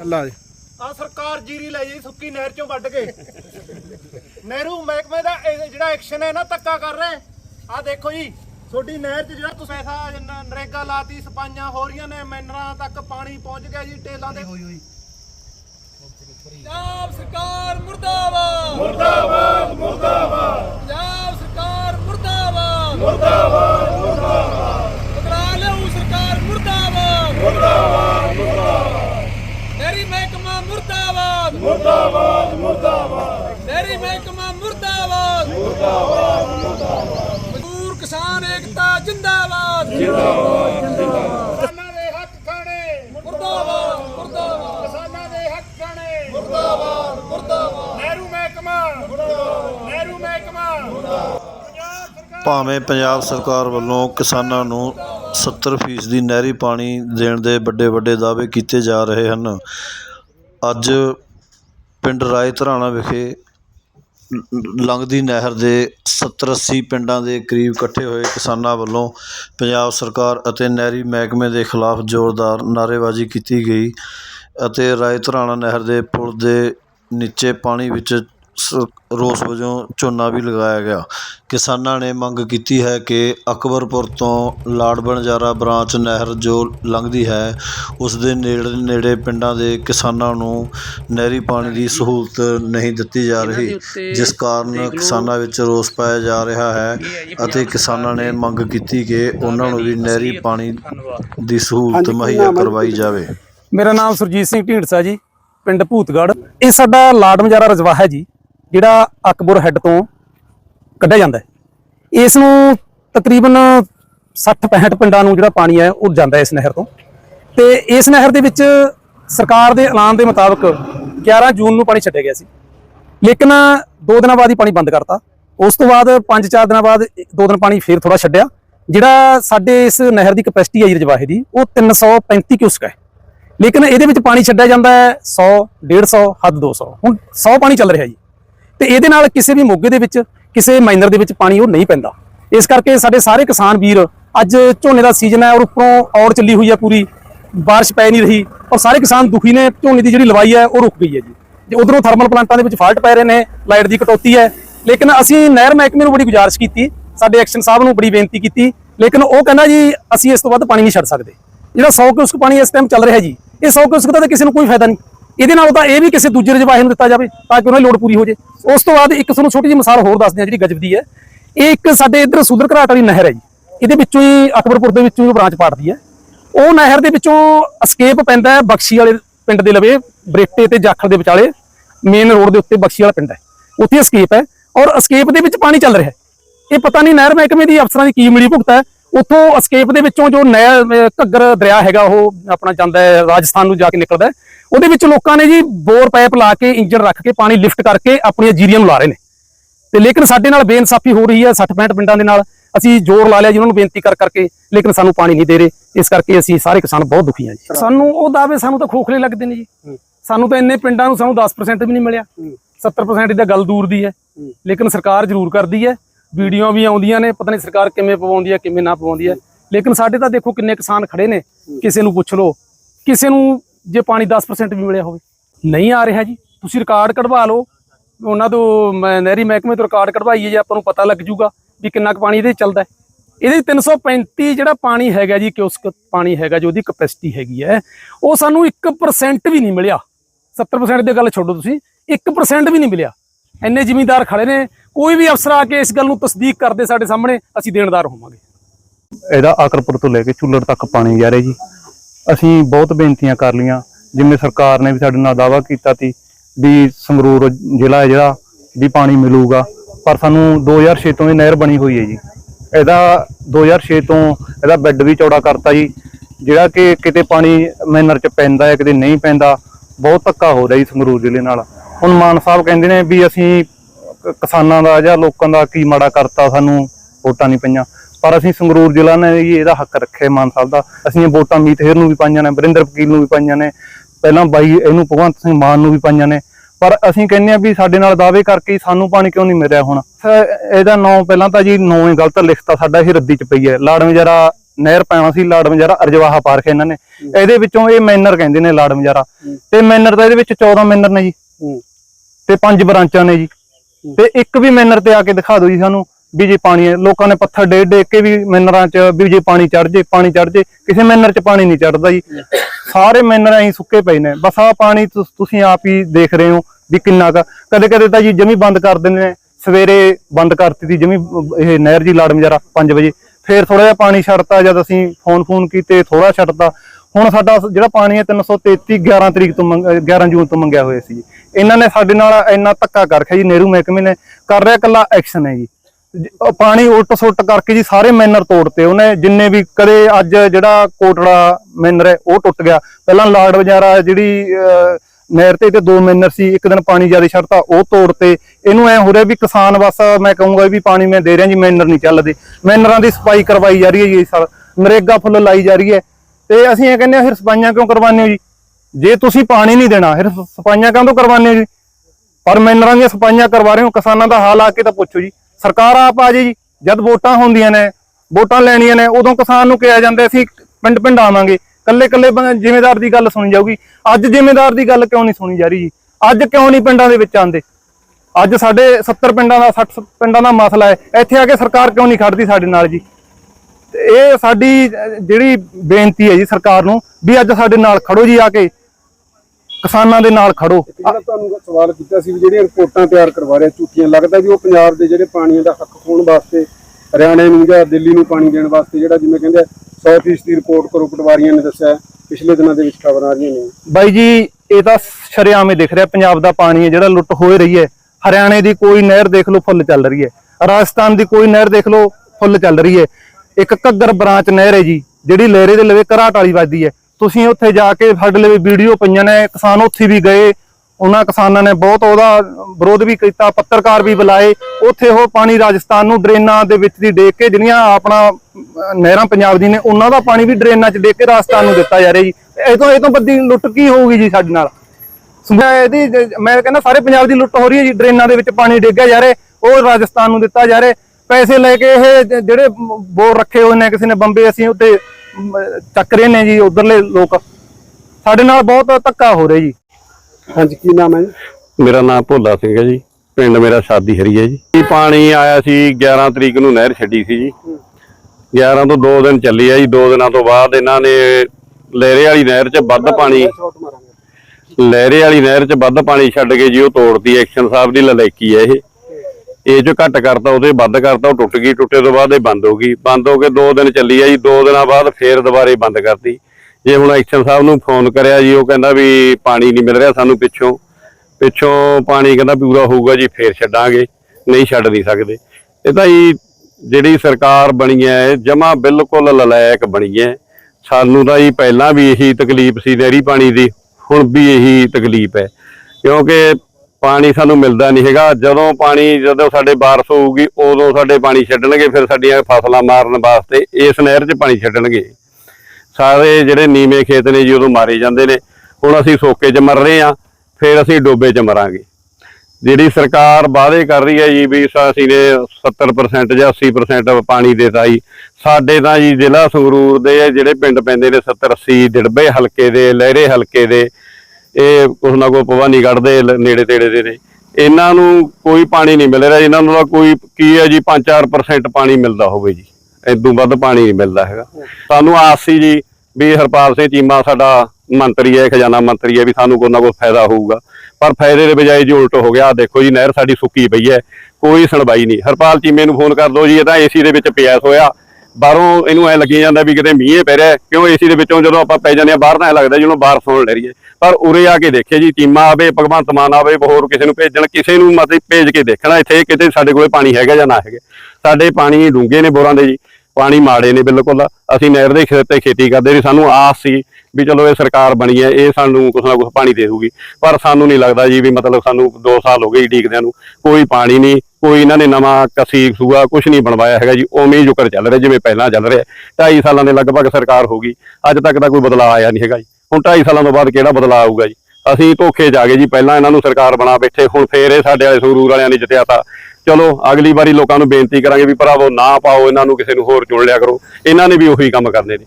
ਅੱਲਾ ਜੀ ਆ ਸਰਕਾਰ ਜੀਰੀ ਲੈ ਜੀ ਸੁੱਕੀ ਨਹਿਰ ਚੋਂ ਵੱਢ ਕੇ। ਨਹਿਰੂ ਮਹਿਕਮੇ ਦਾ ਇਹ ਜਿਹੜਾ ਐਕਸ਼ਨ ਹੈ ਨਾ ਧੱਕਾ ਕਰ ਰਹੇ ਆ ਦੇਖੋ ਜੀ ਤੁਹਾਡੀ ਨਹਿਰ 'ਚ ਜਿਹੜਾ ਤੁਸੀਂ ਪੈਸਾ ਨ- ਨਰੇਗਾ ਲਾਤੀ ਸਪਾਈਆਂ ਹੋ ਰਹੀਆਂ ਨੇ ਮੈਨਰਾਂ ਤੱਕ ਪਾਣੀ ਪਹੁੰਚ ਗਿਆ ਜੀ ਟੇਲਾਂ ਦੇ। ਪੰਜਾਬ ਸਰਕਾਰ ਮੁਰਦਾਬਾਦ। ਮੁਰਦਾਬਾਦ ਮੁਰਦਾਬਾਦ। ਪੰਜਾਬ ਸਰਕਾਰ ਮੁਰਦਾਬਾਦ ਮੁਰਦਾਬਾਦ। ਬਦਲਾ ਲਿਆਊ ਸਰਕਾਰ ਮੁਰਦਾਬਾਦ। ਮੁਰਦਾਬਾਦ ਮੁਰਦਾਬਾਦ। ਨਹਿਰੀ ਮਹਿਕਮਾ ਮੁਰਦਾਬਾਦ। ਮੁਰਦਾਬਾਦ ਮੁਰਦਾਬਾਦ। ਨਹਿਰੀ ਮਹਿਕਮਾ ਮੁਰਦਾਬਾਦ। ਮੁਰਦਾਬਾਦ ਮੁਰਦਾਬਾਦ। ਮਜ਼ਦੂਰ ਕਿਸਾਨ ਏਕਤਾ ਜਿੰਦਾਬਾਦ। ਕਿਸਾਨਾਂ ਦੇ ਹੱਕ ਖਾਣੇ ਮੁਰਦਾਬਾਦ ਮੁਰਦਾਬਾਦ ਕਿਸਾਨਾਂ ਦੇ ਹੱਕ ਖਾਣੇ ਮੁਰਦਾਬਾਦ ਮੁਰਦਾਬਾਦ ਨਹਿਰੂ ਮਹਿਕਮਾ ਮੁਰਦਾਬਾਦ ਨਹਿਰੂ ਮਹਿਕਮਾ ਪੰਜਾਬ ਸਰਕਾਰ ਭਾਵੇਂ ਪੰਜਾਬ ਸਰਕਾਰ ਵੱਲੋਂ ਕਿਸਾਨਾਂ ਨੂੰ 70% ਦੀ ਨਹਿਰੀ ਪਾਣੀ ਦੇਣ ਦੇ ਵੱਡੇ ਵੱਡੇ ਦਾਅਵੇ ਕੀਤੇ ਜਾ ਰਹੇ ਹਨ, ਅੱਜ ਪਿੰਡ ਰਾਏ ਧਰਾਣਾ ਵਿਖੇ ਲ- ਲੰਘਦੀ ਨਹਿਰ ਦੇ 70 80 ਪਿੰਡਾਂ ਦੇ ਕਰੀਬ ਇਕੱਠੇ ਹੋਏ ਕਿਸਾਨਾਂ ਵੱਲੋਂ ਪੰਜਾਬ ਸਰਕਾਰ ਅਤੇ ਨਹਿਰੀ ਮਹਿਕਮੇ ਦੇ ਖਿਲਾਫ ਜ਼ੋਰਦਾਰ ਨਾਅਰੇਬਾਜ਼ੀ ਕੀਤੀ ਗਈ ਅਤੇ ਰਾਏ ਧਰਾਣਾ ਨਹਿਰ ਦੇ ਪੁਲ ਦੇ ਨੀਚੇ ਪਾਣੀ ਵਿੱਚ ਸ- ਰੋਸ ਵਜੋਂ ਝੋਨਾ ਵੀ ਲਗਾਇਆ ਗਿਆ। ਕਿਸਾਨਾਂ ਨੇ ਮੰਗ ਕੀਤੀ ਹੈ ਕਿ ਅਕਬਰਪੁਰ ਤੋਂ ਲਾੜ ਬਣਜਾਰਾ ਬ੍ਰਾਂਚ ਨਹਿਰ ਜੋ ਲੰਘਦੀ ਹੈ ਉਸ ਦੇ ਨੇੜੇ ਨੇੜੇ ਪਿੰਡਾਂ ਦੇ ਕਿਸਾਨਾਂ ਨੂੰ ਨਹਿਰੀ ਪਾਣੀ ਦੀ ਸਹੂਲਤ ਨਹੀਂ ਦਿੱਤੀ ਜਾ ਰਹੀ ਜਿਸ ਕਾਰਨ ਕਿਸਾਨਾਂ ਵਿੱਚ ਰੋਸ ਪਾਇਆ ਜਾ ਰਿਹਾ ਹੈ ਅਤੇ ਕਿਸਾਨਾਂ ਨੇ ਮੰਗ ਕੀਤੀ ਕਿ ਉਹਨਾਂ ਨੂੰ ਵੀ ਨਹਿਰੀ ਪਾਣੀ ਦੀ ਸਹੂਲਤ ਮੁਹੱਈਆ ਕਰਵਾਈ ਜਾਵੇ। ਮੇਰਾ ਨਾਮ ਸੁਰਜੀਤ ਸਿੰਘ ਢੀਂਡਸਾ ਜੀ ਪਿੰਡ ਭੂਤਗੜ੍ਹ। ਇਹ ਸਾਡਾ ਲਾਡ ਮਜਾਰਾ ਰਜਵਾ ਹੈ ਜੀ। ਜਿਹੜਾ ਅਕਬਰ ਹੈੱਡ ਤੋਂ ਕੱਢਿਆ ਜਾਂਦਾ ਹੈ। ਇਸ ਨੂੰ ਤਕਰੀਬਨ 60 65 ਪਿੰਡਾਂ ਨੂੰ ਜਿਹੜਾ ਪਾਣੀ ਹੈ ਉਹ ਜਾਂਦਾ ਇਸ ਨਹਿਰ ਤੋਂ। ਤੇ ਇਸ ਨਹਿਰ ਦੇ ਵਿੱਚ ਸਰਕਾਰ ਦੇ ਐਲਾਨ ਦੇ ਮੁਤਾਬਕ 11 ਜੂਨ ਨੂੰ ਪਾਣੀ ਛੱਡਿਆ ਗਿਆ ਸੀ। ਲੇਕਿਨ ਦੋ ਦਿਨਾਂ ਬਾਅਦ ਹੀ ਪਾਣੀ ਬੰਦ ਕਰਤਾ। ਉਸ ਤੋਂ ਬਾਅਦ 5-4 ਦਿਨਾਂ ਬਾਅਦ ਦੋ ਦਿਨ ਪਾਣੀ ਫੇਰ ਥੋੜਾ ਛੱਡਿਆ। ਜਿਹੜਾ ਸਾਡੇ ਇਸ ਨਹਿਰ ਦੀ ਕਪੈਸਿਟੀ ਹੈ ਜੀ ਰਜਵਾਹੇ ਦੀ, ਉਹ 335 ਕਿਊਸਕ ਹੈ। ਲੇਕਿਨ ਇਹਦੇ ਵਿੱਚ ਪਾਣੀ ਛੱਡਿਆ ਜਾਂਦਾ ਹੈ 100 150 ਹੱਦ 200 ਹੁਣ 100 ਪਾਣੀ ਚੱਲ ਰਿਹਾ ਜੀ। ਤੇ ਇਹਦੇ ਨਾਲ ਕਿਸੇ ਵੀ ਮੋਗੇ ਦੇ ਵਿੱਚ, ਕਿਸੇ ਮਾਈਨਰ ਦੇ ਵਿੱਚ ਪਾਣੀ ਉਹ ਨਹੀਂ ਪੈਂਦਾ। ਇਸ ਕਰਕੇ ਸਾਡੇ ਸਾਰੇ ਕਿਸਾਨ ਵੀਰ, ਅੱਜ ਝੋਨੇ ਦਾ ਸੀਜ਼ਨ ਹੈ ਔਰ ਉੱਪਰੋਂ ਔੜ ਚੱਲੀ ਹੋਈ ਹੈ ਪੂਰੀ, ਬਾਰਿਸ਼ ਪੈ ਨਹੀਂ ਰਹੀ ਔਰ ਸਾਰੇ ਕਿਸਾਨ ਦੁਖੀ ਨੇ, ਝੋਨੇ ਦੀ ਜਿਹੜੀ ਲਵਾਈ ਹੈ ਉਹ ਰੁਕ ਗਈ ਹੈ ਜੀ। ਜੇ ਉਧਰੋਂ ਥਰਮਲ ਪਲਾਂਟਾਂ ਦੇ ਵਿੱਚ ਫਾਲਟ ਪੈ ਰਹੇ ਨੇ ਲਾਈਟ ਦੀ ਕਟੌਤੀ ਹੈ। ਲੇਕਿਨ ਅਸੀਂ ਨਹਿਰ ਮਹਿਕਮੇ ਨੂੰ ਬੜੀ ਗੁਜ਼ਾਰਿਸ਼ ਕੀਤੀ, ਸਾਡੇ ਐਕਸ਼ਨ ਸਾਹਿਬ ਨੂੰ ਬੜੀ ਬੇਨਤੀ ਕੀਤੀ, ਲੇਕਿਨ ਉਹ ਕਹਿੰਦਾ ਜੀ, ਅਸੀਂ ਇਸ ਤੋਂ ਵੱਧ ਪਾਣੀ ਨਹੀਂ ਛੱਡ ਸਕਦੇ। ਜਿਹੜਾ 100 ਕਿਊਸਕ ਪਾਣੀ ਇਸ ਟਾਈਮ ਚੱਲ ਰਿਹਾ ਜੀ, ਇਹ 100 ਕਿਊਸਕ ਦਾ ਤਾਂ ਕਿਸੇ ਨੂੰ ਕੋਈ ਫਾਇਦਾ ਨਹੀਂ। ਇਹਦੇ ਨਾਲ ਤਾਂ ਇਹ ਵੀ ਕਿਸੇ ਦੂਜੇ ਰਜਵਾਹੇ ਨੂੰ ਦਿੱਤਾ ਜਾਵੇ ਤਾਂ ਕਿ ਉਹਨਾਂ ਦੀ ਲੋੜ ਪੂਰੀ ਹੋ ਜੇ। ਉਸ ਤੋਂ ਬਾਅਦ ਇੱਕ ਤੁਹਾਨੂੰ ਛੋਟੀ ਜਿਹੀ ਮਿਸਾਲ ਹੋਰ ਦੱਸਦੇ ਹਾਂ ਜਿਹੜੀ ਗਜਬ ਦੀ ਹੈ। ਇਹ ਇੱਕ ਸਾਡੇ ਇੱਧਰ ਸੁਦਰ ਘਰਾਟ ਵਾਲੀ ਨਹਿਰ ਹੈ ਜੀ। ਇਹਦੇ ਵਿੱਚੋਂ ਹੀ ਅਕਬਰਪੁਰ ਦੇ ਵਿੱਚੋਂ ਹੀ ਬ੍ਰਾਂਚ ਪਾੜਦੀ ਹੈ। ਉਹ ਨਹਿਰ ਦੇ ਵਿੱਚੋਂ ਅਸਕੇਪ ਪੈਂਦਾ ਹੈ ਬਖਸ਼ੀ ਵਾਲੇ ਪਿੰਡ ਦੇ ਲਵੇ, ਬਰੇਟੇ ਤੇ ਜਾਖਲ ਦੇ ਵਿਚਾਲੇ ਮੇਨ ਰੋਡ ਦੇ ਉੱਤੇ ਬਖਸ਼ੀ ਵਾਲਾ ਪਿੰਡ ਹੈ। ਉੱਥੇ ਅਸਕੇਪ ਹੈ ਔਰ ਅਸਕੇਪ ਦੇ ਵਿੱਚ ਪਾਣੀ ਚੱਲ ਰਿਹਾ ਹੈ। ਇਹ ਪਤਾ ਨਹੀਂ ਨਹਿਰ ਮਹਿਕਮੇ ਦੀ ਅਫਸਰਾਂ ਦੀ ਕੀ ਮਿਲੀ ਭੁਗਤ ਹੈ। ਉੱਥੋਂ ਅਸਕੇਪ ਦੇ ਵਿੱਚੋਂ ਜੋ ਅਹ ਘੱਗਰ ਦਰਿਆ ਹੈਗਾ ਉਹ ਆਪਣਾ ਜਾਂਦਾ ਹੈ ਰਾਜਸਥਾਨ ਨੂੰ ਜਾ ਕੇ ਨਿਕਲਦਾ ਉਹਦੇ ਵਿੱਚ ਲੋਕਾਂ ਨੇ ਜੀ ਬੋਰ ਪਾਈਪ ਲਾ ਕੇ ਇੰਜਨ ਰੱਖ ਕੇ ਪਾਣੀ ਲਿਫਟ ਕਰਕੇ ਆਪਣੀਆਂ ਜੀਰੀਆਂ ਨੂੰ ਲਾ ਰਹੇ ਨੇ। ਤੇ ਲੇਕਿਨ ਸਾਡੇ ਨਾਲ ਬੇਇਨਸਾਫੀ ਹੋ ਰਹੀ ਹੈ 60 65 ਪਿੰਡਾਂ ਦੇ ਨਾਲ। ਅਸੀਂ ਜ਼ੋਰ ਲਾ ਲਿਆ ਜੀ ਉਹਨਾਂ ਨੂੰ ਬੇਨਤੀ ਕਰ ਕਰਕੇ ਲੇਕਿਨ ਸਾਨੂੰ ਪਾਣੀ ਨਹੀਂ ਦੇ ਰਹੇ। ਇਸ ਕਰਕੇ ਅਸੀਂ ਸਾਰੇ ਕਿਸਾਨ ਬਹੁਤ ਦੁਖੀ ਹਾਂ ਜੀ। ਸਾਨੂੰ ਉਹ ਦਾਅਵੇ ਸਾਨੂੰ ਤਾਂ ਖੋਖਲੇ ਲੱਗਦੇ ਨੇ ਜੀ। ਸਾਨੂੰ ਤਾਂ ਇੰਨੇ ਪਿੰਡਾਂ ਨੂੰ ਸਾਨੂੰ 10% ਵੀ ਨਹੀਂ ਮਿਲਿਆ। 70% ਦੀ ਤਾਂ ਗੱਲ ਦੂਰ ਦੀ ਹੈ। ਲੇਕਿਨ ਸਰਕਾਰ ਜ਼ਰੂਰ ਕਰਦੀ ਹੈ। ਵੀਡੀਓ ਵੀ ਆਉਂਦੀਆਂ ਨੇ, ਪਤਾ ਨਹੀਂ ਸਰਕਾਰ ਕਿਵੇਂ ਪਵਾਉਂਦੀ ਹੈ ਕਿਵੇਂ ਨਾ ਪਵਾਉਂਦੀ ਹੈ ਲੇਕਿਨ ਸਾਡੇ ਤਾਂ ਦੇਖੋ ਕਿੰਨੇ ਕਿਸਾਨ ਖੜੇ ਨੇ, ਕਿਸੇ ਨੂੰ ਪੁੱਛ ਲਓ, ਕਿਸੇ ਨੂੰ ਜੇ ਪਾਣੀ 10% ਵੀ ਮਿਲਿਆ ਹੋਵੇ। ਨਹੀਂ ਆ ਰਿਹਾ ਜੀ, ਤੁਸੀਂ ਰਿਕਾਰਡ ਕਢਵਾ ਲਓ, ਉਹਨਾਂ ਤੋਂ ਮੈਂ ਨਹਿਰੀ ਮਹਿਕਮੇ ਤੋਂ ਰਿਕਾਰਡ ਕਢਵਾਈਏ ਜੇ ਆਪਾਂ ਨੂੰ ਪਤਾ ਲੱਗ ਜੂਗਾ ਵੀ ਕਿੰਨਾ ਕੁ ਪਾਣੀ ਇਹਦੇ 'ਚ ਚੱਲਦਾ ਇਹਦੇ 'ਚ 335 ਜਿਹੜਾ ਪਾਣੀ ਹੈਗਾ ਜੀ ਕਿਉਸਕ ਪਾਣੀ ਹੈਗਾ ਜੋ, ਉਹਦੀ ਕਪੈਸਿਟੀ ਹੈਗੀ ਹੈ, ਉਹ ਸਾਨੂੰ 1% ਵੀ ਨਹੀਂ ਮਿਲਿਆ। 70% ਦੀ ਗੱਲ ਛੱਡੋ ਤੁਸੀਂ 1% ਵੀ ਨਹੀਂ ਮਿਲਿਆ। ਇੰਨੇ ਜ਼ਿਮੀਂਦਾਰ ਖੜੇ ਨੇ, ਕੋਈ ਵੀ ਅਫਸਰ ਆ ਕੇ ਇਸ ਗੱਲ ਨੂੰ ਤਸਦੀਕ ਕਰਦੇ ਸਾਡੇ ਸਾਹਮਣੇ, ਅਸੀਂ ਦੇਣਦਾਰ ਹੋਵਾਂਗੇ। ਇਹਦਾ ਆਕਰਪੁਰ ਤੋਂ ਲੈ ਕੇ ਚੁੱਲੜ ਤੱਕ ਪਾਣੀ ਜਾ ਰਿਹਾ ਜੀ। ਅਸੀਂ ਬਹੁਤ ਬੇਨਤੀਆਂ ਕਰ ਲੀਆਂ ਜਿਵੇਂ ਸਰਕਾਰ ਨੇ ਵੀ ਸਾਡੇ ਨਾਲ ਦਾਵਾ ਕੀਤਾ ਸੀ ਵੀ ਸੰਗਰੂਰ ਜ਼ਿਲ੍ਹਾ ਹੈ ਜਿਹੜਾ, ਵੀ ਪਾਣੀ ਮਿਲੂਗਾ। ਪਰ ਸਾਨੂੰ 2006 ਤੋਂ ਇਹ ਨਹਿਰ ਬਣੀ ਹੋਈ ਹੈ ਜੀ। ਇਹਦਾ 2006 ਤੋਂ ਇਹਦਾ ਬੈੱਡ ਵੀ ਚੌੜਾ ਕਰਤਾ ਜੀ। ਜਿਹੜਾ ਕਿ ਕਿਤੇ ਪਾਣੀ ਮੈਨਰ ਚ ਪੈਂਦਾ ਹੈ, ਕਿਤੇ ਨਹੀਂ ਪੈਂਦਾ, ਬਹੁਤ ਧੱਕਾ ਹੋ ਰਿਹਾ ਜੀ ਸੰਗਰੂਰ ਜ਼ਿਲ੍ਹੇ ਨਾਲ। ਹੁਣ ਮਾਨ ਸਾਹਿਬ ਕਹਿੰਦੇ ਨੇ ਵੀ ਅਸੀਂ ਕਿਸਾਨਾਂ ਦਾ ਜਾਂ ਲੋਕਾਂ ਦਾ ਕੀ ਮਾੜਾ ਕਰਤਾ ਸਾਨੂੰ ਵੋਟਾਂ ਨਹੀਂ ਪਈਆਂ। ਪਰ ਅਸੀਂ ਸੰਗਰੂਰ ਜ਼ਿਲ੍ਹਾ ਨੇ ਜੀ ਇਹਦਾ ਹੱਕ ਰੱਖਿਆ ਮਾਨ ਸਾਹਿਬ ਦਾ। ਅਸੀਂ ਇਹ ਵੋਟਾਂ ਮੀਤ ਹੇਰ ਨੂੰ ਵੀ ਪਾਈਆਂ ਨੇ ਵਰਿੰਦਰ ਵਕੀਲ ਨੂੰ ਵੀ ਪਾਈਆਂ ਨੇ। ਪਹਿਲਾਂ ਬਾਈ ਇਹਨੂੰ ਭਗਵੰਤ ਸਿੰਘ ਮਾਨ ਨੂੰ ਵੀ ਪਾਈਆਂ ਨੇ। ਪਰ ਅਸੀਂ ਕਹਿੰਦੇ ਆ ਵੀ ਸਾਡੇ ਨਾਲ ਦਾਅਵੇ ਕਰਕੇ ਸਾਨੂੰ ਪਾਣੀ ਕਿਉਂ ਨਹੀਂ ਮਿਲ ਰਿਹਾ ਹੁਣ ਇਹਦਾ ਨਾਂ ਪਹਿਲਾਂ ਤਾਂ ਜੀ ਨਾਂ ਹੀ ਗਲਤ ਲਿਖਤਾ ਸਾਡਾ ਇਹ ਰੱਦੀ ਚ ਪਈ ਹੈ। ਲਾੜਮ ਜਰਾ ਨਹਿਰ ਪੈਣਾ ਸੀ ਲਾੜਮ ਜਰਾ ਅਰਜਵਾਹਾ ਪਾਰਕ ਇਹਨਾਂ ਨੇ। ਇਹਦੇ ਵਿੱਚੋਂ ਇਹ ਮੈਨਰ ਕਹਿੰਦੇ ਨੇ ਲਾੜਮ ਜਰਾ। ਤੇ ਮੈਨਰ ਤਾਂ ਇਹਦੇ ਵਿੱਚ 14 ਮੈਨਰ ਨੇ ਜੀ। ਤੇ ਪੰਜ ਬ੍ਰਾਂਚਾਂ ਨੇ ਜੀ। ਤੇ ਇੱਕ ਵੀ ਮੈਨਰ ਤੇ ਆ ਕੇ ਦਿਖਾ ਦਿਓ ਜੀ ਸਾਨੂੰ ਵੀ ਜੇ ਪਾਣੀ ਹੈ। ਲੋਕਾਂ ਨੇ ਪੱਥਰ ਡੇ ਡੇ ਕੇ ਵੀ ਮੈਨਰਾਂ 'ਚ ਵੀ ਜੇ ਪਾਣੀ ਚੜ ਜੇ ਪਾਣੀ ਚੜ ਜੇ ਕਿਸੇ ਮੈਨਰ 'ਚ ਪਾਣੀ ਨਹੀਂ ਚੜਦਾ ਜੀ। ਸਾਰੇ ਮੈਨਰ ਐਂ ਸੁੱਕੇ ਪਏ ਨੇ। ਬਸ ਆਹ ਪਾਣੀ ਤੁਸ- ਆਪ ਹੀ ਦੇਖ ਰਹੇ ਹੋ ਵੀ ਕਿੰਨਾ ਕੁ ਕਦੇ ਕਦੇ ਤਾਂ ਜੀ ਜਮੀ ਬੰਦ ਕਰ ਦਿੰਦੇ ਨੇ। ਸਵੇਰੇ ਬੰਦ ਕਰਤੀ ਸੀ ਜਮੀ ਇਹ ਨਹਿਰ ਜੀ ਲਾੜਮ ਜਰਾ 5 ਵਜੇ। ਫੇਰ ਥੋੜਾ ਜਿਹਾ ਪਾਣੀ ਛੱਡਤਾ ਜਦ ਅਸੀਂ ਫੋਨ ਫੋਨ ਕੀਤੇ ਥੋੜਾ ਛੱਡਤਾ। ਹੁਣ ਸਾਡਾ ਜਿਹੜਾ ਪਾਣੀ ਹੈ 333 11 ਤਰੀਕ ਤੋਂ ਮੰਗ- ਅਹ 11 ਜੂਨ ਤੋਂ ਮੰਗਿਆ ਹੋਇਆ ਸੀ ਜੀ। ਇਹਨਾਂ ਨੇ ਸਾਡੇ ਨਾਲ ਇੰਨਾ ਧੱਕਾ ਕਰ ਰੱਖਿਆ ਜੀ ਨਹਿਰੂ ਮਹਿਕਮੇ ਨੇ ਕਰ ਰਿਹਾ ਕੱਲਾ ਐਕਸ਼ਨ ਹੈ ਜੀ। ਪਾਣੀ ਉਲਟ ਸੁਲਟ ਕਰਕੇ ਜੀ ਸਾਰੇ ਮੈਨਰ ਤੋੜਤੇ ਉਹਨੇ ਜਿੰਨੇ ਵੀ ਕਦੇ ਅੱਜ ਜਿਹੜਾ ਕੋਟੜਾ ਮੈਨਰ ਹੈ ਉਹ ਟੁੱਟ ਗਿਆ। ਪਹਿਲਾਂ ਲਾੜ ਵਜਾਰਾ ਜਿਹੜੀ ਅਹ, ਨਹਿਰ ਤੇ ਤੇ ਦੋ ਮੈਨਰ ਸੀ ਇੱਕ ਦਿਨ ਪਾਣੀ ਜ਼ਿਆਦਾ ਛੱਡਤਾ ਉਹ ਤੋੜਤੇ। ਇਹਨੂੰ ਐ ਹੋ ਰਿਹਾ ਵੀ ਕਿਸਾਨ ਬਸ ਮੈਂ ਕਹੂੰਗਾ ਵੀ ਪਾਣੀ ਮੈਂ ਦੇ ਰਿਹਾ ਜੀ ਮੈਨਰ ਨਹੀਂ ਚੱਲਦੇ। ਮੈਨਰਾਂ ਦੀ ਸਫ਼ਾਈ ਕਰਵਾਈ ਜਾ ਰਹੀ ਹੈ ਜੀ ਇਸ ਸਾਲ। ਨਰੇਗਾ ਫੁੱਲ ਲਾਈ ਜਾ ਰਹੀ ਹੈ। ਤੇ ਅਸੀਂ ਇਹ ਕਹਿੰਦੇ ਆ ਫਿਰ ਸਫਾਈਆਂ ਕਿਉਂ ਕਰਵਾਉਂਦੇ ਹੋ ਜੀ? ਜੇ ਤੁਸੀਂ ਪਾਣੀ ਨਹੀਂ ਦੇਣਾ, ਫਿਰ ਸਫਾਈਆਂ ਕਾਹਤੋਂ ਕਰਵਾਉਂਦੇ ਜੀ? ਪਰ ਮੈਨਰਾਂ ਦੀਆਂ ਸਫਾਈਆਂ ਕਰਵਾ ਰਹੇ ਹੋ, ਕਿਸਾਨਾਂ ਦਾ ਹਾਲ ਆ ਕੇ ਤਾਂ ਪੁੱਛੋ ਜੀ। ਸਰਕਾਰ ਆਪ ਆ ਜੇ ਜੀ, ਜਦ ਵੋਟਾਂ ਹੁੰਦੀਆਂ ਨੇ, ਵੋਟਾਂ ਲੈਣੀਆਂ ਨੇ, ਉਦੋਂ ਕਿਸਾਨ ਨੂੰ ਕਿਹਾ ਜਾਂਦਾ ਅਸੀਂ ਪਿੰਡ ਪਿੰਡ ਆਵਾਂਗੇ। ਕੱਲੇ ਕੱਲੇ ਜ਼ਿਮੀਦਾਰ ਦੀ ਗੱਲ ਸੁਣੀ ਜਾਊਗੀ। ਅੱਜ ਜ਼ਿਮੀਦਾਰ ਦੀ ਗੱਲ ਕਿਉਂ ਨਹੀਂ ਸੁਣੀ ਜਾ ਰਹੀ ਜੀ? ਅੱਜ ਕਿਉਂ ਨਹੀਂ ਪਿੰਡਾਂ ਦੇ ਵਿੱਚ ਆਉਂਦੇ? ਅੱਜ ਸਾਡੇ 70 ਪਿੰਡਾਂ ਦਾ 60 ਪਿੰਡਾਂ ਦਾ ਮਸਲਾ ਹੈ। ਇੱਥੇ ਆ ਕੇ ਸਰਕਾਰ ਕਿਉਂ ਨਹੀਂ ਖੜਦੀ ਸਾਡੇ ਨਾਲ ਜੀ? ਇਹ ਸਾਡੀ ਜਿਹੜੀ ਬੇਨਤੀ ਹੈ ਜੀ ਸਰਕਾਰ ਨੂੰ, ਵੀ ਅੱਜ ਸਾਡੇ ਨਾਲ ਖੜੋ ਜੀ ਆ ਕੇ। ਕਿਸਾਨਾਂ ਦੇ ਨਾਲ ਖੜੋ। ਜਿਹੜਾ ਤੁਹਾਨੂੰ ਸਵਾਲ ਕੀਤਾ ਸੀ ਵੀ ਜਿਹੜੀਆਂ ਰਿਪੋਰਟਾਂ ਤਿਆਰ ਕਰਵਾ ਰਿਹਾ ਝੂਠੀਆਂ ਲੱਗਦਾ ਵੀ ਉਹ ਪੰਜਾਬ ਦੇ ਜਿਹੜੇ ਪਾਣੀਆਂ ਦਾ ਹੱਕ ਖੋਣ ਵਾਸਤੇ ਹਰਿਆਣੇ ਨੂੰ ਜਾਂ ਦਿੱਲੀ ਨੂੰ ਪਾਣੀ ਦੇਣ ਵਾਸਤੇ ਜਿਹੜਾ ਜਿਵੇਂ ਕਹਿੰਦੇ 100% ਦੀ ਰਿਪੋਰਟ ਕਰੋ ਪਟਵਾਰੀਆਂ ਨੇ ਦੱਸਿਆ ਹੈ। ਪਿਛਲੇ ਦਿਨਾਂ ਦੇ ਵਿੱਚ ਖਬਰਾਂ ਆ ਰਹੀਆਂ ਨੇ। ਬਾਈ ਜੀ ਇਹ ਤਾਂ ਸ਼ਰੇਆਮ ਦਿਖ ਰਿਹਾ ਪੰਜਾਬ ਦਾ ਪਾਣੀ ਹੈ ਜਿਹੜਾ ਲੁੱਟ ਹੋ ਰਹੀ ਹੈ। ਹਰਿਆਣੇ ਦੀ ਕੋਈ ਨਹਿਰ ਦੇਖ ਲਓ ਫੁੱਲ ਚੱਲ ਰਹੀ ਹੈ। ਰਾਜਸਥਾਨ ਦੀ ਕੋਈ ਨਹਿਰ ਦੇਖ ਲਓ ਫੁੱਲ ਚੱਲ ਰਹੀ ਹੈ। ਇੱਕ ਘੱਗਰ ਬ੍ਰਾਂਚ ਨਹਿਰ ਹੈ ਜੀ ਜਿਹੜੀ ਲਹਿਰੇ ਦੇ ਲਵੇ ਘਰਾਟ ਵਾਲੀ ਵੱਜਦੀ ਹੈ। ਤੁਸੀਂ ਉੱਥੇ ਜਾ ਕੇ ਸਾਡੇ ਲਈ ਵੀਡੀਓ ਪਈਆਂ ਨੇ, ਕਿਸਾਨ ਉੱਥੇ ਵੀ ਗਏ, ਉਹਨਾਂ ਕਿਸਾਨਾਂ ਨੇ ਬਹੁਤ ਉਹਦਾ ਵਿਰੋਧ ਵੀ ਕੀਤਾ, ਪੱਤਰਕਾਰ ਵੀ ਬੁਲਾਏ, ਉੱਥੇ ਉਹ ਪਾਣੀ ਰਾਜਸਥਾਨ ਨੂੰ ਡਰੇਨਾਂ ਦੇ ਵਿੱਚ ਦੀ ਡੇਕ ਕੇ ਜਿਹੜੀਆਂ ਆਪਣਾ ਨਹਿਰਾਂ ਪੰਜਾਬ ਦੀ ਨੇ, ਉਹਨਾਂ ਦਾ ਪਾਣੀ ਵੀ ਡਰੇਨਾਂ 'ਚ ਡੇਕ ਕੇ ਰਾਜਸਥਾਨ ਨੂੰ ਦਿੱਤਾ ਜਾ ਰਿਹਾ ਜੀ। ਇਹ ਤੋਂ ਇਹ ਤੋਂ ਵੱਡੀ ਲੁੱਟ ਕੀ ਹੋਊਗੀ ਜੀ ਸਾਡੇ ਨਾਲ? ਮੈਂ ਇਹਦੀ, ਮੈਂ ਕਹਿੰਦਾ ਸਾਰੇ ਪੰਜਾਬ ਦੀ ਲੁੱਟ ਹੋ ਰਹੀ ਹੈ ਜੀ, ਡਰੇਨਾਂ ਦੇ ਵਿੱਚ ਪਾਣੀ ਡੇਗਿਆ ਜਾ ਰਿਹਾ, ਉਹ ਰਾਜਸਥਾਨ ਨੂੰ ਦਿੱਤਾ ਜਾ ਰਿਹਾ। ਪੈਸੇ ਲੈ ਕੇ ਇਹ ਜਿਹੜੇ ਮ- ਬੋਰ ਰੱਖੇ ਹੋਏ ਨੇ ਕਿਸੇ ਨੇ ਬੰਬੇ, ਅਸੀਂ ਉੱਤੇ ਚੱਕ ਰਹੇ ਨੇ ਜੀ ਉਧਰਲੇ ਲੋਕ। ਸਾਡੇ ਨਾਲ ਬਹੁਤ ਧੱਕਾ ਹੋ ਰਿਹਾ ਜੀ। ਹਾਂਜੀ ਕੀ ਨਾਮ ਹੈ ਜੀ? ਮੇਰਾ ਨਾਮ ਭੋਲਾ ਸਿੰਘ ਹੈ ਜੀ। ਪਿੰਡ ਮੇਰਾ ਸ਼ਾਦੀ ਹਰੀ ਹੈ ਜੀ। ਇਹ ਪਾਣੀ ਆਇਆ ਸੀ 11 ਤਰੀਕ ਨੂੰ ਨਹਿਰ ਛੱਡੀ ਸੀ ਜੀ। 11 ਤੋਂ 2 ਦਿਨ ਚੱਲੀ ਆ ਜੀ 2 ਦਿਨਾਂ ਤੋਂ ਬਾਅਦ ਇਹਨਾਂ ਨੇ ਲਹਿਰੇ ਵਾਲੀ ਨਹਿਰ 'ਚ ਵੱਧ ਪਾਣੀ ਲਹਿਰੇ ਵਾਲੀ ਨਹਿਰ 'ਚ ਵੱਧ ਪਾਣੀ ਛੱਡ ਕੇ ਜੀ ਉਹ ਤੋੜਤੀ ਐਕਸ਼ਨ ਸਾਹਿਬ ਦੀ ਲਲੈਕੀ ਹੈ ਇਹ। ਇਹ ਜੋ ਘੱਟ ਕਰਤਾ, ਉਹਦੇ ਵੱਧ ਕਰਤਾ, ਉਹ ਟੁੱਟ ਗਈ, ਟੁੱਟੇ ਤੋਂ ਬਾਅਦ ਇਹ ਬੰਦ ਹੋ ਗਈ। ਬੰਦ ਹੋ ਕੇ 2 ਦਿਨ ਚੱਲੀ ਆ ਜੀ 2 ਦਿਨਾਂ ਬਾਅਦ ਫੇਰ ਦੁਬਾਰੇ ਬੰਦ ਕਰਤੀ। ਜੇ ਹੁਣ ਐਕਸ਼ਨ ਸਾਹਿਬ ਨੂੰ ਫੋਨ ਕਰਿਆ ਜੀ, ਉਹ ਕਹਿੰਦਾ ਵੀ ਪਾਣੀ ਨਹੀਂ ਮਿਲ ਰਿਹਾ ਸਾਨੂੰ ਪਿੱਛੋਂ। ਪਿੱਛੋਂ ਪਾਣੀ ਕਹਿੰਦਾ ਪੂਰਾ ਹੋਊਗਾ ਜੀ, ਫੇਰ ਛੱਡਾਂਗੇ, ਨਹੀਂ ਛੱਡ ਨਹੀਂ ਸਕਦੇ। ਇਹ ਤਾਂ ਜੀ ਜਿਹੜੀ ਸਰਕਾਰ ਬਣੀ ਹੈ ਜਮਾ ਬਿਲਕੁਲ ਲਲਾਇਕ ਬਣੀ ਹੈ। ਸਾਨੂੰ ਤਾਂ ਜੀ ਪਹਿਲਾਂ ਵੀ ਇਹੀ ਤਕਲੀਫ ਸੀ ਨਹਿਰੀ ਪਾਣੀ ਦੀ, ਹੁਣ ਵੀ ਇਹੀ ਤਕਲੀਫ ਹੈ। ਕਿਉਂਕਿ ਪਾਣੀ ਸਾਨੂੰ ਮਿਲਦਾ ਨਹੀਂ ਹੈਗਾ। ਜਦੋਂ ਪਾਣੀ, ਜਦੋਂ ਸਾਡੇ ਬਾਰਿਸ਼ ਹੋਊਗੀ, ਉਦੋਂ ਸਾਡੇ ਪਾਣੀ ਛੱਡਣਗੇ, ਫਿਰ ਸਾਡੀਆਂ ਫਸਲਾਂ ਮਾਰਨ ਵਾਸਤੇ ਇਸ ਨਹਿਰ 'ਚ ਪਾਣੀ ਛੱਡਣਗੇ। ਸਾਰੇ ਜਿਹੜੇ ਨੀਵੇਂ ਖੇਤ ਨੇ ਜੀ, ਉਦੋਂ ਮਾਰੇ ਜਾਂਦੇ ਨੇ। ਹੁਣ ਅਸੀਂ ਸੋਕੇ 'ਚ ਮਰ ਰਹੇ ਆ ਫਿਰ ਅਸੀਂ ਡੋਬੇ 'ਚ ਮਰਾਂਗੇ। ਜਿਹੜੀ ਸਰਕਾਰ ਵਾਅਦੇ ਕਰ ਰਹੀ ਹੈ ਜੀ, ਵੀ ਅਸੀਂ ਨੇ 70% ਜਾਂ 80% ਪਾਣੀ ਦੇਤਾ ਜੀ, ਸਾਡੇ ਤਾਂ ਜੀ ਜ਼ਿਲ੍ਹਾ ਸੰਗਰੂਰ ਦੇ ਜਿਹੜੇ ਪਿੰਡ ਪੈਂਦੇ ਨੇ 70 80 ਦਿੜਬੇ ਹਲਕੇ ਦੇ, ਲਹਿਰੇ ਹਲਕੇ ਦੇ ਇਹ ਕੁਛ ਨਾ ਕੋਈ ਭਵਾਨੀਗੜ੍ਹ ਦੇ ਨੇੜੇ ਤੇੜੇ ਦੇ ਨੇ। ਇਹਨਾਂ ਨੂੰ ਕੋਈ ਪਾਣੀ ਨਹੀਂ ਮਿਲ ਰਿਹਾ, ਇਹਨਾਂ ਨੂੰ ਤਾਂ ਕੋਈ ਕੀ ਹੈ ਜੀ 5-4% ਪਾਣੀ ਮਿਲਦਾ ਹੋਵੇ ਜੀ। ਇਦੋਂ ਵੱਧ ਪਾਣੀ ਨਹੀਂ ਮਿਲਦਾ ਹੈਗਾ। ਸਾਨੂੰ ਆਸ ਸੀ ਜੀ ਵੀ ਹਰਪਾਲ ਸਿੰਘ ਚੀਮਾ ਸਾਡਾ ਮੰਤਰੀ ਹੈ, ਖਜ਼ਾਨਾ ਮੰਤਰੀ ਹੈ, ਵੀ ਸਾਨੂੰ ਕੋਈ ਨਾ ਕੋਈ ਫਾਇਦਾ ਹੋਊਗਾ। ਪਰ ਫਾਇਦੇ ਦੇ ਬਜਾਏ ਜੀ ਉਲਟ ਹੋ ਗਿਆ। ਦੇਖੋ ਜੀ, ਨਹਿਰ ਸਾਡੀ ਸੁੱਕੀ ਪਈ ਹੈ। ਕੋਈ ਸੁਣਵਾਈ ਨਹੀਂ ਹਰਪਾਲ ਚੀਮੇ ਨੂੰ ਫੋਨ ਕਰ ਦਿਓ ਜੀ, ਇਹ ਤਾਂ ਏਸੀ ਦੇ ਵਿੱਚ ਪਿਆ ਹੋਇਆ। ਬਾਹਰੋਂ ਇਹਨੂੰ ਐ ਲੱਗੀ ਜਾਂਦਾ ਵੀ ਕਿਤੇ ਮੀਂਹ ਪੈ ਰਿਹਾ ਹੈ। ਕਿਉਂ ਏਸੀ ਦੇ ਵਿੱਚੋਂ ਜਦੋਂ ਆਪਾਂ ਪੈ ਜਾਂਦੇ ਆ ਬਾਹਰ ਤਾਂ ਐ ਲੱਗਦਾ ਜਿਹਨੂੰ ਬਾਹਰ ਸੌਣ ਲੈ ਰਹੀ ਹੈ ਪਰ ਉਰੇ ਆ ਕੇ ਦੇਖੇ ਜੀ, ਟੀਮਾ ਆਵੇ, ਭਗਵੰਤ ਮਾਨ ਆਵੇ, ਹੋਰ ਕਿਸੇ ਨੂੰ ਭੇਜਣ, ਕਿਸੇ ਨੂੰ ਮਤਲਬ ਭੇਜ ਕੇ ਦੇਖਣਾ, ਇੱਥੇ ਕਿਤੇ ਸਾਡੇ ਕੋਲੇ ਪਾਣੀ ਹੈਗਾ ਜਾਂ ਨਾ ਹੈਗਾ ਸਾਡੇ ਪਾਣੀ ਡੂੰਘੇ ਨੇ ਬੋਰਾਂ ਦੇ ਜੀ, ਪਾਣੀ ਮਾੜੇ ਨੇ ਬਿਲਕੁਲ ਅਸੀਂ ਨਹਿਰ ਦੇ ਖੇਤ ਤੇ ਖੇਤੀ ਕਰਦੇ ਸੀ, ਸਾਨੂੰ ਆਸ ਸੀ ਵੀ ਚਲੋ ਇਹ ਸਰਕਾਰ ਬਣੀ ਹੈ, ਇਹ ਸਾਨੂੰ ਕੁਛ ਨਾ ਕੁਛ ਪਾਣੀ ਦੇਊਗੀ। ਪਰ ਸਾਨੂੰ ਨਹੀਂ ਲੱਗਦਾ ਜੀ ਵੀ ਮਤਲਬ ਸਾਨੂੰ 2 ਸਾਲ ਹੋ ਗਏ ਜੀ ਡੀਕਦਿਆਂ ਨੂੰ। ਕੋਈ ਪਾਣੀ ਨਹੀਂ, ਕੋਈ ਇਹਨਾਂ ਨੇ ਨਵਾਂ ਕਸੀ ਸੂਆ ਕੁਝ ਨਹੀਂ ਬਣਵਾਇਆ ਹੈਗਾ ਜੀ। ਉਵੇਂ ਹੀ ਜੁਕਰ ਚੱਲ ਰਿਹਾ, ਜਿਵੇਂ ਪਹਿਲਾਂ ਚੱਲ ਰਿਹਾ। 2.5 ਸਾਲਾਂ ਦੇ ਲਗਭਗ ਸਰਕਾਰ ਹੋ ਗਈ। ਅੱਜ ਤੱਕ ਤਾਂ ਕੋਈ ਬਦਲਾਅ ਆਇਆ ਨਹੀਂ ਹੈਗਾ ਜੀ। ਹੁਣ 2.5 ਸਾਲਾਂ ਤੋਂ ਬਾਅਦ ਕਿਹੜਾ ਬਦਲਾਅ ਆਊਗਾ ਜੀ? ਅਸੀਂ ਧੋਖੇ ਜਾ ਗਏ ਜੀ। ਪਹਿਲਾਂ ਇਹਨਾਂ ਨੂੰ ਸਰਕਾਰ ਬਣਾ ਬੈਠੇ, ਹੁਣ ਫੇਰ ਇਹ ਸਾਡੇ ਵਾਲੇ ਸੰਗਰੂਰ ਵਾਲਿਆਂ ਨੇ ਜਿੱਤਿਆ ਤਾਂ। ਚਲੋ, ਅਗਲੀ ਵਾਰੀ ਲੋਕਾਂ ਨੂੰ ਬੇਨਤੀ ਕਰਾਂਗੇ ਵੀ ਭਰਾਵੋ, ਨਾ ਪਾਓ ਇਹਨਾਂ ਨੂੰ ਕਿਸੇ ਨੂੰ, ਹੋਰ ਚੁਣ ਲਿਆ ਕਰੋ। ਇਹਨਾਂ ਨੇ ਵੀ ਉਹੀ ਕੰਮ ਕਰਨੇ ਨੇ।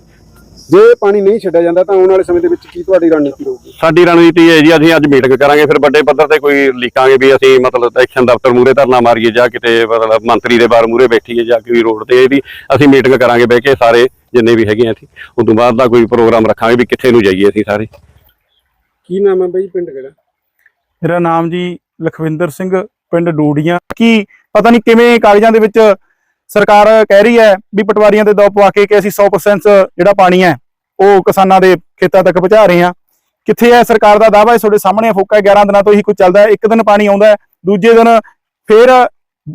ਜੇ ਪਾਣੀ ਨਹੀਂ ਛੱਡਿਆ ਜਾਂਦਾ ਤਾਂ ਆਉਣ ਵਾਲੇ ਸਮੇਂ ਦੇ ਵਿੱਚ ਕੀ ਤੁਹਾਡੀ ਰਣਨੀਤੀ ਰਹੂਗੀ? ਸਾਡੀ ਰਣਨੀਤੀ ਹੈ ਜੀ ਅਸੀਂ ਅੱਜ ਮੀਟਿੰਗ ਕਰਾਂਗੇ ਫਿਰ ਵੱਡੇ ਪੱਧਰ ਤੇ ਕੋਈ ਲਿਖਾਂਗੇ ਵੀ ਅਸੀਂ ਮਤਲਬ ਐਕਸ਼ਨ ਦਫ਼ਤਰ ਮੂਰੇ ਧਰਨਾ ਮਾਰੀਏ ਜਾਂ ਕਿਤੇ ਮਤਲਬ ਮੰਤਰੀ ਦੇ ਬਾਰ ਮੂਰੇ ਬੈਠੀਏ ਜਾਂ ਕੋਈ ਰੋਡ ਤੇ ਇਹਦੀ ਅਸੀਂ ਮੀਟਿੰਗ ਕਰਾਂਗੇ ਬਹਿ ਕੇ ਸਾਰੇ ਜਿੰਨੇ ਵੀ ਹੈਗੇ ਆ ਅਸੀਂ ਉਸ ਤੋਂ ਬਾਅਦ ਦਾ ਕੋਈ ਪ੍ਰੋਗਰਾਮ ਰੱਖਾਂਗੇ ਵੀ ਕਿੱਥੇ ਨੂੰ ਜਾਈਏ ਅਸੀਂ ਸਾਰੇ। ਕੀ ਨਾਮ ਹੈ ਬਾਈ ਪਿੰਡ ਕਿਹੜਾ? ਮੇਰਾ ਨਾਮ ਜੀ ਲਖਵਿੰਦਰ ਸਿੰਘ ਪਿੰਡ ਡੂੜੀਆਂ ਕੀ ਪਤਾ ਨਹੀਂ ਕਿਵੇਂ ਕਾਗਜ਼ਾਂ ਦੇ ਵਿੱਚ ਸਰਕਾਰ ਕਹਿ ਰਹੀ ਹੈ ਵੀ ਪਟਵਾਰੀਆਂ ਦੇ ਦੋ ਪਵਾ ਕੇ ਕਿ ਅਸੀਂ 100% ਜਿਹੜਾ ਪਾਣੀ ਹੈ ਉਹ ਕਿਸਾਨਾਂ ਦੇ ਖੇਤਾਂ ਤੱਕ ਪਹੁੰਚਾ ਰਹੇ ਹਾਂ। ਕਿੱਥੇ ਹੈ ਸਰਕਾਰ ਦਾ ਦਾਅਵਾ ਹੈ? ਤੁਹਾਡੇ ਸਾਹਮਣੇ ਫੋਕਾ 11 ਦਿਨਾਂ ਤੋਂ ਹੀ ਕੁਝ ਚੱਲਦਾ ਹੈ। ਇੱਕ ਦਿਨ ਪਾਣੀ ਆਉਂਦਾ ਹੈ ਦੂਜੇ ਦਿਨ ਫੇਰ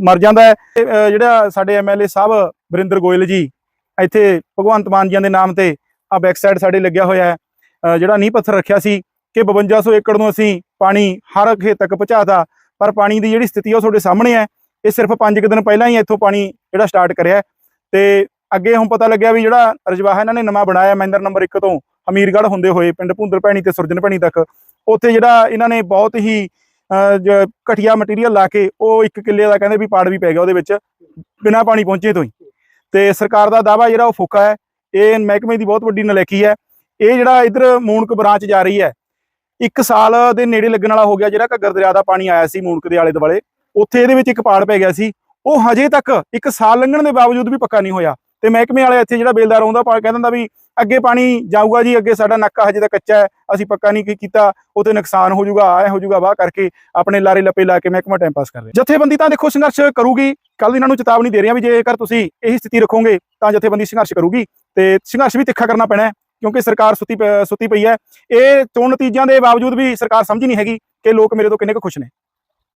ਮਰ ਜਾਂਦਾ ਹੈ। ਤੇ, ਅਹ, ਜਿਹੜਾ ਸਾਡੇ ਐਮਐਲਏ ਸਾਹਿਬ ਵਰਿੰਦਰ ਗੋਇਲ ਜੀ ਇੱਥੇ ਭਗਵੰਤ ਮਾਨ ਜੀਆਂ ਦੇ ਨਾਮ ਤੇ ਆ ਬੈਕ ਸਾਈਡ ਸਾਡੇ ਲੱਗਿਆ ਹੋਇਆ ਹੈ। ਅਹ, ਜਿਹੜਾ ਨੀਂਹ ਪੱਥਰ ਰੱਖਿਆ ਸੀ ਕਿ 5200 ਏਕੜ ਨੂੰ ਅਸੀਂ ਪਾਣੀ ਹਰ ਖੇਤ ਤੱਕ ਪਹੁੰਚਾਤਾ ਪਰ ਪਾਣੀ ਦੀ ਜਿਹੜੀ ਸਥਿਤੀ ਉਹ ਤੁਹਾਡੇ ਸਾਹਮਣੇ ਹੈ। ਇਹ ਸਿਰਫ 5 ਕੁ ਦਿਨ ਪਹਿਲਾਂ ਹੀ ਇੱਥੋਂ ਪਾਣੀ ਜਿਹੜਾ ਸਟਾਰਟ ਕਰਿਆ ਹੈ। ਤੇ ਅੱਗੇ ਹੁਣ ਪਤਾ ਲੱਗਿਆ ਵੀ ਜਿਹੜਾ ਰਜਵਾਹਾ ਇਹਨਾਂ ਨੇ ਨਵਾਂ ਬਣਾਇਆ, ਮਹਿੰਦਰ ਨੰਬਰ 1 ਤੋਂ ਹਮੀਰਗੜ੍ਹ ਹੁੰਦੇ ਹੋਏ, ਪਿੰਡ ਭੁੰਦਰ ਭੈਣੀ ਤੇ ਸੁਰਜਨ ਭੈਣੀ ਤੱਕ, ਉੱਥੇ ਜਿਹੜਾ ਇਹਨਾਂ ਨੇ ਬਹੁਤ ਹੀ ਜ- ਘਟੀਆ ਮਟੀਰੀਅਲ ਲਾ ਕੇ ਉਹ ਇੱਕ ਕਿੱਲੇ ਦਾ ਕਹਿੰਦੇ ਵੀ ਪਾੜ ਵੀ ਪੈ ਗਿਆ ਉਹਦੇ ਵਿੱਚ, ਬਿਨਾਂ ਪਾਣੀ ਪਹੁੰਚੇ ਤੋਂ ਹੀ। ਤੇ ਸਰਕਾਰ ਦਾ ਦਾਵਾ ਜਿਹੜਾ ਉਹ ਫੋਕਾ ਹੈ, ਇਹ ਮਹਿਕਮੇ ਦੀ ਬਹੁਤ ਵੱਡੀ ਨਲਾਇਕੀ ਹੈ। ਇਹ ਜਿਹੜਾ ਇਧਰ ਮੂਨਕ ਬ੍ਰਾਂਚ ਜਾ ਰਹੀ ਹੈ, ਇੱਕ ਸਾਲ ਦੇ ਨੇੜੇ ਲੱਗਣ ਵਾਲਾ ਹੋ ਗਿਆ ਜਿਹੜਾ ਘੱਗਰ ਦਰਿਆ ਦਾ ਪਾਣੀ ਆਇਆ ਸੀ ਮੂਨਕ ਦੇ ਆਲੇ ਦੁਆਲੇ। ਉੱਥੇ ਇਹਦੇ ਵਿੱਚ ਇੱਕ ਪਾੜ ਪੈ ਗਿਆ ਸੀ। ਉਹ ਹਜੇ ਤੱਕ ਇੱਕ ਸਾਲ ਲੰਘਣ ਦੇ ਬਾਵਜੂਦ ਵੀ ਪੱਕਾ ਨਹੀਂ ਹੋਇਆ। ਤੇ ਮਹਿਕਮੇ ਵਾਲਾ ਇੱਥੇ ਜਿਹੜਾ ਬੇਲਦਾਰ ਆਉਂਦਾ, ਪਾ ਕਹਿੰਦਾ ਦਿੰਦਾ ਵੀ ਅੱਗੇ ਪਾਣੀ ਜਾਊਗਾ ਜੀ, ਅੱਗੇ ਸਾਡਾ ਨਾਕਾ ਹਜੇ ਤਾਂ ਕੱਚਾ ਹੈ, ਅਸੀਂ ਪੱਕਾ ਨਹੀਂ ਕੀ- ਕੀਤਾ ਉਤੇ ਨੁਕਸਾਨ ਹੋ ਜਾਊਗਾ ਆਏ ਹੋ ਜਾਊਗਾ, ਵਾਹ ਕਰਕੇ ਆਪਣੇ ਲਾਰੇ ਲੱਪੇ ਲਾ ਕੇ ਮਹਿਕਮਾ ਟਾਈਮ ਪਾਸ ਕਰ ਰਿਹਾ। ਜਥੇਬੰਦੀ ਤਾਂ ਦੇਖੋ ਸੰਘਰਸ਼ ਕਰੂਗੀ ਕੱਲ ਇਹਨਾਂ ਨੂੰ ਚੇਤਾਵਨੀ ਦੇ ਰਿਹਾ ਵੀ ਜੇਕਰ ਤੁਸੀਂ ਇਹੀ ਸਥਿਤੀ ਰੱਖੋਗੇ, ਤਾਂ ਜਥੇਬੰਦੀ ਸੰਘਰਸ਼ ਕਰੂਗੀ। ਤੇ ਸੰਘਰਸ਼ ਵੀ ਤਿੱਖਾ ਕਰਨਾ ਪੈਣਾ ਕਿਉਂਕਿ ਸਰਕਾਰ ਸੁੱਤੀ ਪ- ਸੁੱਤੀ ਪਈ ਹੈ। ਇਹ ਚੋਣ ਨਤੀਜਿਆਂ ਦੇ ਬਾਵਜੂਦ ਵੀ ਸਰਕਾਰ ਸਮਝ ਨਹੀਂ ਹੈਗੀ ਕਿ ਲੋਕ ਮੇਰੇ ਤੋਂ ਕਿੰਨੇ ਕੁ ਖੁਸ਼ ਨੇ।